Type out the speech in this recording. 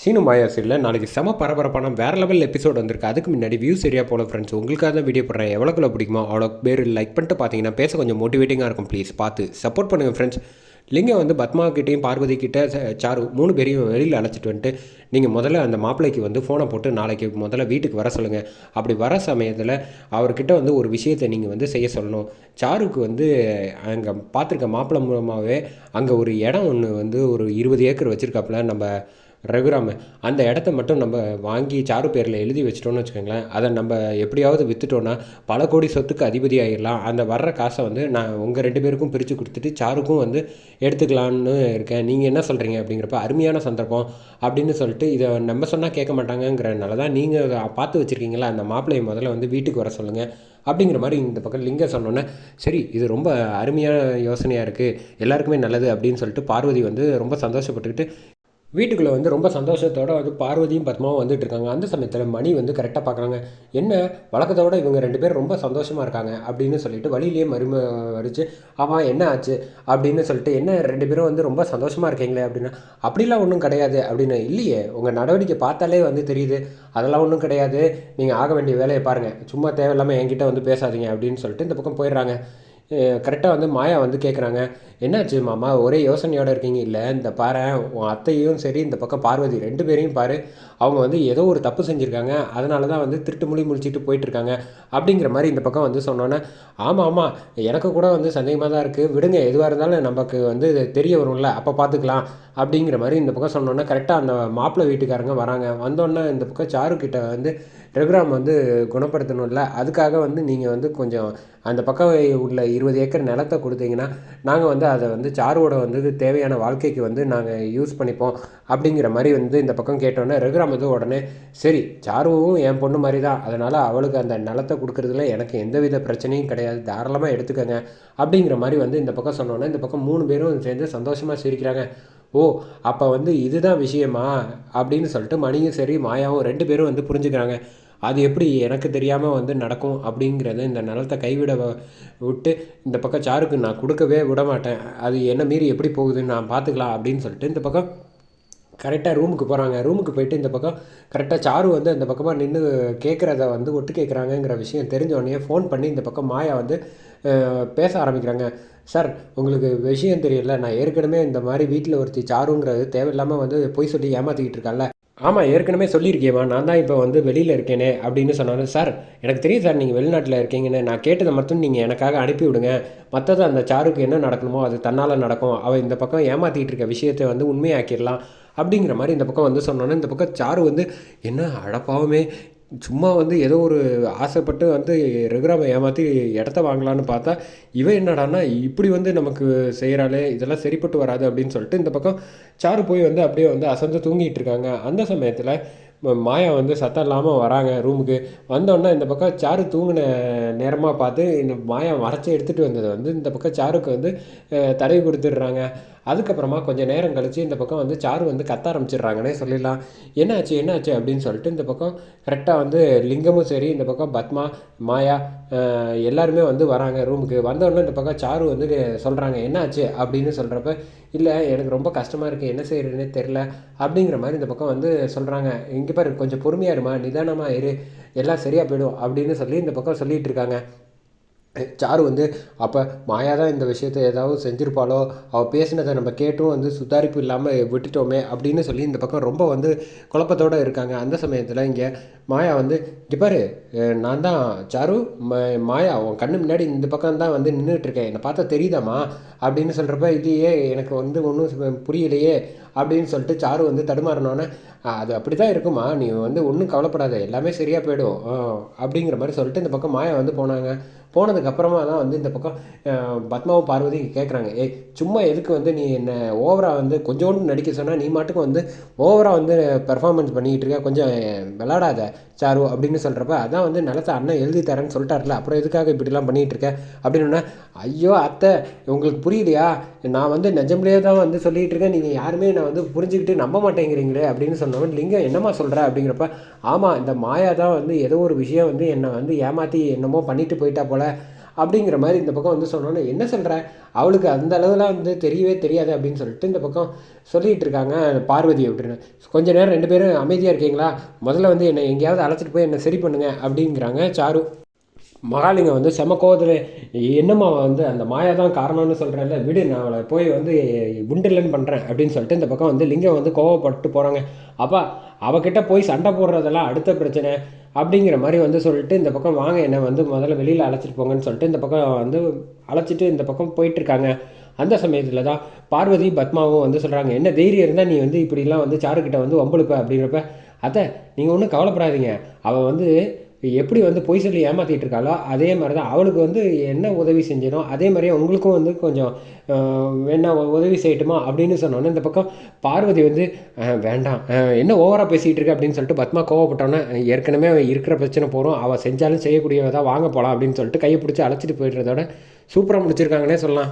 சீனு மாயா சீரில் நாளைக்கு செம பரபரப்பான வேறு லெவல் எபிசோட் வந்திருக்கு. அதுக்கு முன்னாடி வியூஸ் சரியாக போல ஃப்ரெண்ட்ஸ் உங்களுக்காக தான் வீடியோ போடுறேன். எவ்வளோக்குள்ள பிடிக்குமோ அவ்வளோ பேர் லைக் பண்ணிட்டு பார்த்தீங்கன்னா பேச கொஞ்சம் மோட்டிவேட்டிங்காக இருக்கும். ப்ளீஸ் பார்த்து சப்போர்ட் பண்ணுங்கள் ஃப்ரெண்ட்ஸ் லிங்கம் வந்து பத்மாக்கிட்டையும் பார்வதி கிட்ட சாரு மூணு பேரையும் வெளியில் அழைச்சிட்டு வந்துட்டு நீங்கள் முதல்ல அந்த மாப்பிள்ளைக்கு வந்து ஃபோனை போட்டு நாளைக்கு முதல்ல வீட்டுக்கு வர சொல்லுங்கள் அப்படி வர சமயத்தில் அவர்கிட்ட வந்து ஒரு விஷயத்தை நீங்கள் வந்து செய்ய சொல்லணும். சாருக்கு வந்து அங்கே பார்த்துருக்க மாப்பிள்ளை மூலமாகவே அங்கே ஒரு இடம் ஒன்று வந்து ஒரு இருபது ஏக்கர் வச்சுருக்காப்புல. நம்ம ரகுராம அந்த இடத்த மட்டும் நம்ம வாங்கி சாரு பேரில் எழுதி வச்சிட்டோம்னு வச்சுக்கோங்களேன். அதை நம்ம எப்படியாவது விற்றுட்டோன்னா பல கோடி சொத்துக்கு அதிபதி ஆகிடலாம் அந்த வர்ற காசை வந்து நான் உங்கள் ரெண்டு பேருக்கும் பிரித்து கொடுத்துட்டு சாருக்கும் வந்து எடுத்துக்கலான்னு இருக்கேன். நீங்கள் என்ன சொல்கிறீங்க அப்படிங்கிறப்ப அருமையான சந்தர்ப்பம் அப்படின்னு சொல்லிட்டு இதை நம்ம சொன்னால் கேட்க மாட்டாங்கங்கிறனால தான் நீங்கள் பார்த்து வச்சுருக்கீங்களா? அந்த மாப்பிள்ளையை முதல்ல வந்து வீட்டுக்கு வர சொல்லுங்கள் அப்படிங்கிற மாதிரி இந்த பக்கம் லிங்க சொன்னோன்னே சரி இது ரொம்ப அருமையான யோசனையாக இருக்குது எல்லாருக்குமே நல்லது அப்படின்னு சொல்லிட்டு பார்வதி வந்து ரொம்ப சந்தோஷப்பட்டுக்கிட்டு வீட்டுக்குள்ளே வந்து ரொம்ப சந்தோஷத்தோட வந்து பார்வதியும் பத்மாவும் வந்துட்டு இருக்காங்க. அந்த சமயத்தில் மணி வந்து கரெக்டாக பார்க்குறாங்க என்ன? வழக்கத்தோட இவங்க ரெண்டு பேரும் ரொம்ப சந்தோஷமாக இருக்காங்க அப்படின்னு சொல்லிட்டு வழியிலேயே மரும வரிச்சு ஆமாம் என்ன ஆச்சு? அப்படின்னு சொல்லிட்டு என்ன ரெண்டு பேரும் வந்து ரொம்ப சந்தோஷமாக இருக்கீங்களே? அப்படின்னா அப்படிலாம் ஒன்றும் கிடையாது. அப்படின்னு இல்லையே உங்கள் நடவடிக்கை பார்த்தாலே வந்து தெரியுது. அதெல்லாம் ஒன்றும் கிடையாது. நீங்கள் ஆக வேண்டிய வேலையை பாருங்கள் சும்மா தேவையில்லாமல் என்கிட்ட வந்து பேசாதீங்க. அப்படின்னு சொல்லிட்டு இந்த பக்கம் போயிடுறாங்க. கரெக்டாக வந்து மாயா வந்து கேட்குறாங்க என்னாச்சு மாமா? ஒரே யோசனையோடு இருக்கீங்க. இல்லை இந்த பாரு உன் அத்தையும் சரி இந்த பக்கம் பார்வதி ரெண்டு பேரையும் பாரு. அவங்க வந்து ஏதோ ஒரு தப்பு செஞ்சுருக்காங்க. அதனால தான் வந்து திருட்டு மொழி முழிச்சிட்டு போயிட்டுருக்காங்க. அப்படிங்கிற மாதிரி இந்த பக்கம் வந்து சொன்னோன்னே ஆமாம் ஆமாம் எனக்கு கூட வந்து சந்தேகமாக தான் இருக்குது விடுங்க எதுவாக இருந்தாலும் நமக்கு வந்து தெரிய வரும்ல. அப்போ பார்த்துக்கலாம் அப்படிங்கிற மாதிரி இந்த பக்கம் சொன்னோன்னே கரெக்டாக அந்த மாப்பிள்ளை வீட்டுக்காரங்க வராங்க. வந்தோன்னே இந்த பக்கம் சாரு கிட்ட வந்து ரெகுராம் வந்து குணப்படுத்தணும்ல. அதுக்காக வந்து நீங்கள் வந்து கொஞ்சம் அந்த பக்கம் உள்ள இருபது ஏக்கர் நிலத்தை கொடுத்தீங்கன்னா நாங்கள் வந்து அதை வந்து சாருவோட வந்து தேவையான வாழ்க்கைக்கு வந்து நாங்கள் யூஸ் பண்ணிப்போம். அப்படிங்கிற மாதிரி வந்து இந்த பக்கம் கேட்டோன்னே ரகுராம் வந்து உடனே சரி சாருவும் என் பொண்ணு மாதிரி தான். அதனால் அவளுக்கு அந்த நிலத்தை கொடுக்குறதுல எனக்கு எந்தவித பிரச்சனையும் கிடையாது. தாராளமாக எடுத்துக்கோங்க. அப்படிங்கிற மாதிரி வந்து இந்த பக்கம் சொன்னோன்னே இந்த பக்கம் மூணு பேரும் சேர்ந்து சந்தோஷமாக சிரிக்கிறாங்க. ஓ அப்போ வந்து இதுதான் விஷயமா? அப்படின்னு சொல்லிட்டு மணியும் சரி மாயாவும் ரெண்டு பேரும் வந்து புரிஞ்சுக்கிறாங்க. அது எப்படி எனக்கு தெரியாமல் வந்து நடக்கும் அப்படிங்கிறத இந்த நிலத்தை கைவிட விட்டு இந்த பக்கம் சாருக்கு நான் கொடுக்கவே விட மாட்டேன். அது என்ன மீறி எப்படி போகுதுன்னு நான் பார்த்துக்கலாம் அப்படின்னு சொல்லிட்டு இந்த பக்கம் கரெக்டாக ரூமுக்கு போகிறாங்க ரூமுக்கு போயிட்டு இந்த பக்கம் கரெக்டாக சாரு வந்து அந்த பக்கமாக நின்று கேட்குறத வந்து ஒட்டு கேட்குறாங்கங்கிற விஷயம் தெரிஞ்ச உடனே ஃபோன் பண்ணி இந்த பக்கம் மாயா வந்து பேச ஆரம்பிக்கிறாங்க. சார் உங்களுக்கு விஷயம் தெரியல. நான் ஏற்கனவே இந்த மாதிரி வீட்டில் ஒருத்தி சாருங்கிறது தேவையில்லாமல் வந்து பொய் சொல்லி ஏமாற்றிக்கிட்டு இருக்கால ஆமாம் ஏற்கனவே சொல்லியிருக்கேம்மா. நான் தான் இப்போ வந்து வெளியில் இருக்கேனே அப்படின்னு சொன்னாலும் சார் எனக்கு தெரியும் சார் நீங்கள் வெளிநாட்டில் இருக்கீங்கன்னு. நான் கேட்டதை மட்டும் நீங்கள் எனக்காக அனுப்பி விடுங்க. மற்றது அந்த சாருக்கு என்ன நடக்கணுமோ அது தன்னால் நடக்கும். அவள் இந்த பக்கம் ஏமாற்றிட்டு இருக்க விஷயத்தை வந்து உண்மையாக்கிடலாம் அப்படிங்கிற மாதிரி இந்த பக்கம் வந்து சொன்னோன்னே இந்த பக்கம் சாரு வந்து என்ன அடப்பாவுமே சும்மா வந்து ஏதோ ஒரு ஆசைப்பட்டு வந்து ரகுராமை ஏமாற்றி இடத்த வாங்கலான்னு பார்த்தா இவன் என்னடான்னா இப்படி வந்து நமக்கு செய்கிறாளே இதெல்லாம் சரிப்பட்டு வராது அப்படின்னு சொல்லிட்டு இந்த பக்கம் சாரு போய் வந்து அப்படியே வந்து அசந்து தூங்கிட்டு இருக்காங்க. அந்த சமயத்தில் மாயா வந்து சத்தம் இல்லாமல் வராங்க ரூமுக்கு. வந்தோடனே இந்த பக்கம் சாரு தூங்கின நேரமாக பார்த்து இந்த மாயா மறைச்சி எடுத்துகிட்டு வந்ததை வந்து இந்த பக்கம் சாருக்கு வந்து தடவி கொடுத்துட்றாங்க. அதுக்கப்புறமா கொஞ்சம் நேரம் கழித்து இந்த பக்கம் வந்து சாரு வந்து கத்த ஆரம்பிச்சிடுறாங்கன்னே சொல்லிடலாம். என்னாச்சு என்னாச்சு? அப்படின்னு சொல்லிட்டு இந்த பக்கம் கரெக்டாக வந்து லிங்கமும் சரி இந்த பக்கம் பத்மா மாயா எல்லாருமே வந்து வராங்க ரூமுக்கு. வந்தோடனே இந்த பக்கம் சாரு வந்து சொல்கிறாங்க என்னாச்சு? அப்படின்னு சொல்கிறப்ப இல்லை எனக்கு ரொம்ப கஷ்டமாக இருக்குது என்ன செய்கிறதுனே தெரில அப்படிங்கிற மாதிரி இந்த பக்கம் வந்து சொல்கிறாங்க இங்கே பாரு கொஞ்சம் பொறுமையாக இருமா. நிதானமாக இரு. எல்லாம் சரியாக போயிடும். அப்படின்னு சொல்லி இந்த பக்கம் சொல்லிகிட்டு இருக்காங்க. சாரு வந்து அப்போ மாயா தான் இந்த விஷயத்தை ஏதாவது செஞ்சுருப்பாளோ அவள் பேசினதை நம்ம கேட்டும் வந்து சுதாரிப்பு இல்லாமல் விட்டுட்டோமே அப்படின்னு சொல்லி இந்த பக்கம் ரொம்ப வந்து குழப்பத்தோடு இருக்காங்க. அந்த சமயத்தில் இங்கே மாயா வந்து இங்கே பாரு நான் தான் சாரு ம மாயா உன் கண்ணு முன்னாடி இந்த பக்கம் தான் வந்து நின்றுட்டு இருக்கேன். என்னை பார்த்தா தெரியுதாம்மா? அப்படின்னு சொல்கிறப்ப இல்லையே எனக்கு வந்து ஒன்றும் புரியலையே. அப்படின்னு சொல்லிட்டு சாரு வந்து தடுமாறினோன்னே அது அப்படி தான் இருக்குமா? நீ வந்து ஒன்றும் கவலைப்படாத எல்லாமே சரியாக போயிடும். அப்படிங்கிற மாதிரி சொல்லிட்டு இந்த பக்கம் மாயா வந்து போனாங்க. போனதுக்கப்புறமா தான் வந்து இந்த பக்கம் பத்மாவும் பார்வதி கேட்குறாங்க ஏய் சும்மா எதுக்கு வந்து நீ என்ன ஓவராக வந்து கொஞ்சோண்டு நடிக்க சொன்னால் நீ மாட்டுக்கு வந்து ஓவராக வந்து பெர்ஃபார்மன்ஸ் பண்ணிக்கிட்டு இருக்க கொஞ்சம் விளாடாத சாரு அப்படின்னு சொல்கிறப்ப அதான் வந்து நிலத்தை அண்ணன் எழுதி தரேன்னு சொல்லிட்டார்ல அப்புறம் எதுக்காக இப்படிலாம் பண்ணிகிட்டு இருக்க? அப்படின்னு ஐயோ அத்தை உங்களுக்கு புரியலையா நான் வந்து நிஜம்லேயே தான் வந்து சொல்லிகிட்டு இருக்கேன் நீங்கள் யாருமே நான் வந்து புரிஞ்சுக்கிட்டு நம்ப மாட்டேங்கிறீங்களே அப்படின்னு சொன்னவன் லிங்கம் என்னம்மா சொல்கிற அப்படிங்கிறப்ப ஆமாம் இந்த மாயா தான் வந்து ஏதோ ஒரு விஷயம் வந்து என்னை வந்து ஏமாற்றி என்னமோ பண்ணிட்டு போயிட்டா போல. அப்படிங்கிற மாதிரி இந்த பக்கம் வந்து சொன்னோன்னே என்ன சொல்கிற அவளுக்கு அந்த அளவுலாம் வந்து தெரியவே தெரியாது அப்படின்னு சொல்லிட்டு இந்த பக்கம் சொல்லிகிட்டு இருக்காங்க பார்வதி அப்படின்னு கொஞ்ச நேரம் ரெண்டு பேரும் அமைதியாக இருக்கீங்களா? முதல்ல வந்து என்னை எங்கேயாவது அழைச்சிட்டு போய் என்னை சரி பண்ணுங்க அப்படிங்கிறாங்க சாரு. மகாலிங்கம் வந்து செம கோவத்தில் என்னம்மா வந்து அந்த மாயா தான் காரணம்னு சொல்கிறேன்ல விடு நான் அவளை போய் வந்து உண்டில்லன்னு பண்ணுறேன் அப்படின்னு சொல்லிட்டு இந்த பக்கம் வந்து லிங்கம் வந்து கோவப்பட்டு போகிறாங்க அப்பா அவகிட்ட போய் சண்டை போடுறதெல்லாம் அடுத்த பிரச்சனை அப்படிங்கிற மாதிரி வந்து சொல்லிட்டு இந்த பக்கம் வாங்க என்னை வந்து முதல்ல வெளியில் அழைச்சிட்டு போங்கன்னு சொல்லிட்டு இந்த பக்கம் வந்து அழைச்சிட்டு இந்த பக்கம் போயிட்டுருக்காங்க. அந்த சமயத்தில் தான் பார்வதி பத்மாவும் வந்து சொல்கிறாங்க என்ன தைரியம் இருந்தால் நீ வந்து இப்படிலாம் வந்து சாருக்கிட்ட வந்து ஒம்பளுப்ப அப்படிங்கிறப்ப அத்தை நீங்கள் ஒன்றும் கவலைப்படாதீங்க. அவள் வந்து எப்படி வந்து பொய் சொல்லி ஏமாற்றிட்டு இருக்காளோ அதே மாதிரி தான் அவளுக்கு வந்து என்ன உதவி செஞ்சனோ அதே மாதிரியே உங்களுக்கும் வந்து கொஞ்சம் வேணா உதவி செய்யட்டுமா அப்படின்னு சொன்னோன்னே இந்த பக்கம் பார்வதி வந்து வேண்டாம் என்ன ஓவராக பேசிகிட்டு இருக்கு அப்படின்னு சொல்லிட்டு பத்மா கோவப்பட்டோன்னே ஏற்கனவே இருக்கிற பிரச்சனை போகிறோம் அவள் செஞ்சாலும் செய்யக்கூடியதாக வாங்க போகலாம் அப்படின்னு சொல்லிட்டு கையை பிடிச்சி அழைச்சிட்டு போயிடுறதோட சூப்பராக முடிச்சிருக்காங்கன்னே சொல்லலாம்.